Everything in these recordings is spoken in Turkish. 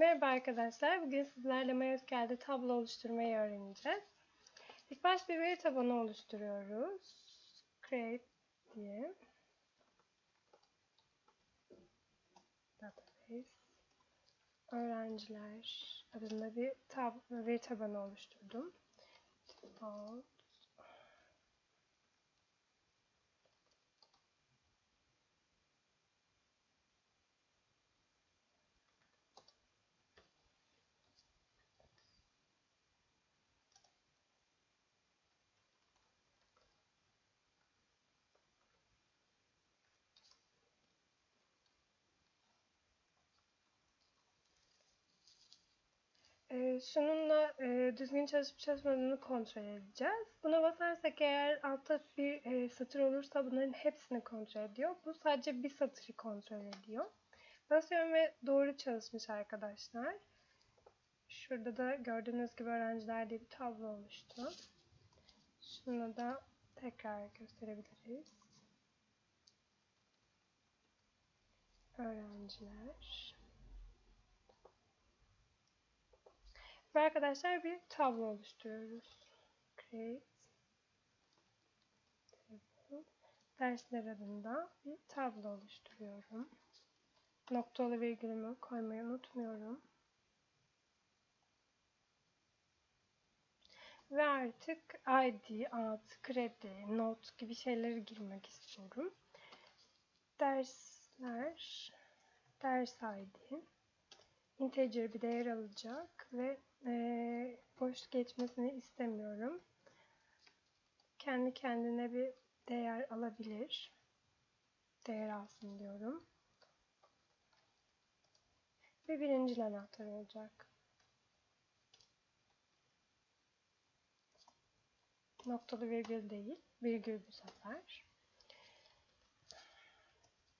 Merhaba arkadaşlar. Bugün sizlerle MySQL'de tablo oluşturmayı öğreneceğiz. İlk başta bir veri tabanı oluşturuyoruz. Create diye. Database. Öğrenciler adında bir tab veri tabanı oluşturdum. Default. Ee, şununla e, düzgün çalışıp çalışmadığını kontrol edeceğiz. Buna basarsak eğer altta bir e, satır olursa bunların hepsini kontrol ediyor. Bu sadece bir satırı kontrol ediyor. Basıyorum ve doğru çalışmış arkadaşlar. Şurada da gördüğünüz gibi öğrenciler diye bir tablo oluştu. Şunu da tekrar gösterebiliriz. Öğrenciler. Ve arkadaşlar bir tablo oluşturuyoruz. Create table. Dersler adında bir tablo oluşturuyorum. Noktalı virgülümü koymayı unutmuyorum. Ve artık ID, ad, kredi, not gibi şeyleri girmek istiyorum. Dersler, ders ID, integer bir değer alacak ve e, boş geçmesini istemiyorum. Kendi kendine bir değer alabilir. Değer alsın diyorum. Ve birinci anahtar olacak. Noktalı virgül değil. Virgül bu sefer.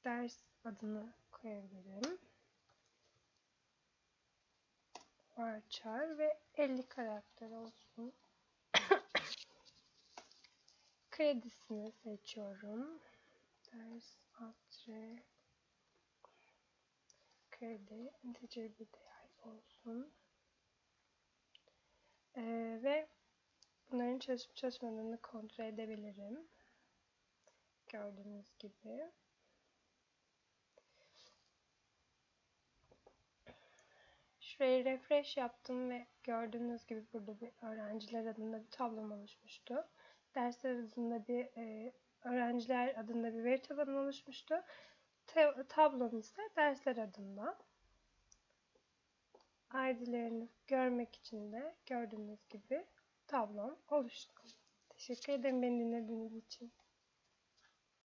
Ders adını koyabilirim. Varchar ve 50 karakter olsun. Kredisini seçiyorum. Ders atre kredi integer bir değer olsun. Ee, ve bunların çalışıp çalışmadığını kontrol edebilirim. Gördüğünüz gibi. Şurayı refresh yaptım ve gördüğünüz gibi burada bir öğrenciler adında bir tablom oluşmuştu. Dersler adında bir e, öğrenciler adında bir veri tabanı oluşmuştu. Te tablom ise dersler adında. ID'lerini görmek için de gördüğünüz gibi tablom oluştu. Teşekkür ederim beni dinlediğiniz için.